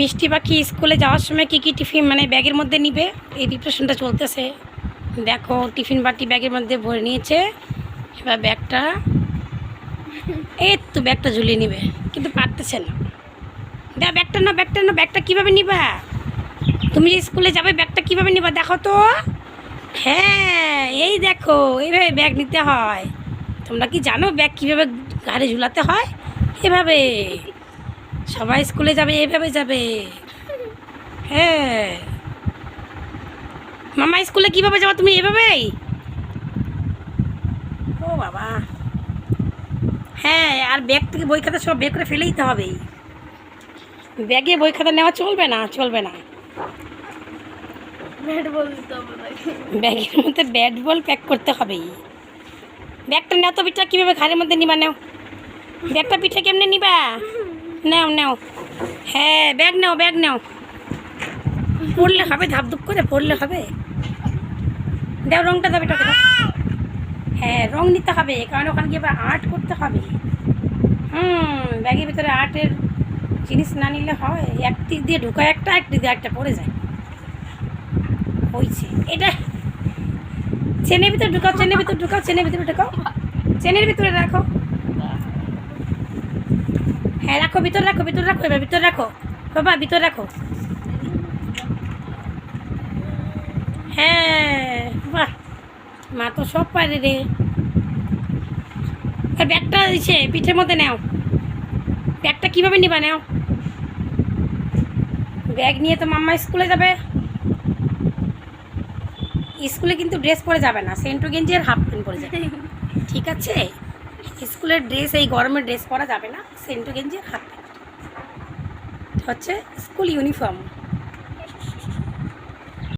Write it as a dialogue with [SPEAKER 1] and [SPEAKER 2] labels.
[SPEAKER 1] মিষ্টি পাখি স্কুলে যাওয়ার সময় কী কী টিফিন মানে ব্যাগের মধ্যে নিবে? এই প্রিপারেশনটা চলতেছে। দেখো, টিফিন বাটি ব্যাগের মধ্যে ভরে নিয়েছে। এবার ব্যাগটা, এই তো ব্যাগটা ঝুলিয়ে নিবে, কিন্তু পারতেছে না। দা, ব্যাগটা না ব্যাগটা না ব্যাগটা কীভাবে নিবা? তুমি যে স্কুলে যাবে, ব্যাগটা কীভাবে নিবা দেখো তো। হ্যাঁ এই দেখো, এইভাবে ব্যাগ নিতে হয়। তোমরা কি জানো ব্যাগ কীভাবে ঘাড়ে ঝুলাতে হয়? এভাবে। সবাই স্কুলে যাবে এভাবে যাবে। হ্যাঁ। মামা স্কুলে কীভাবে যাব তুমি এভাবেই? ও বাবা। হ্যাঁ আর ব্যাগ থেকে বই খাতা সব বের করে ফেলে দিতে হবে ব্যাগে বই খাতা নেওয়া চলবে না চলবে না। ব্যাগের মধ্যে ব্যাট বল প্যাক করতে হবে ব্যাগটা নেওয়া তো পিঠা কীভাবে ঘাড়ের মধ্যে নিবা নেও? ব্যাগটা পিঠে কেমনে নিবা? নেও নেও। হ্যাঁ ব্যাগ নাও ব্যাগ নাও। পড়লে হবে, ধাপধুপ করে পড়লে হবে। দেও, রংটা দাও এটা হ্যাঁ রং নিতে হবে, কারণ ওখানে গিয়ে আর্ট করতে হবে। হুম, ব্যাগের ভিতরে আর্টের জিনিস না নিলে হয়। এক দিক দিয়ে ঢুকায় একটা এক দিক দিয়ে একটা পড়ে যায়। হয়েছে এটা চেনের ভিতরে ঢুকাও, চেনের ভিতরে ঢুকাও, চেনের ভিতরে ঢুকাও। চেনের ভিতরে রাখো। হ্যাঁ রাখো, ভিতরে রাখো ভিতরে রাখো, এবার ভিতরে রাখো। বাবা, ভিতরে রাখো। হ্যাঁ মা তো সব পারে রে। ব্যাগটা দিচ্ছে পিঠের মধ্যে নাও। ব্যাগটা কীভাবে নিবা নাও? ব্যাগ নিয়ে তো মাম্মা স্কুলে যাবে। স্কুলে কিন্তু ড্রেস পরে যাবে না, সেন্টু গেঞ্জি আর হাফ প্যান্ট পরে যাবে। ঠিক আছে? স্কুলের ড্রেস এই গরমের ড্রেস পরা যাবে না। সেন্টু গেঞ্জি হাত হচ্ছে স্কুল ইউনিফর্ম।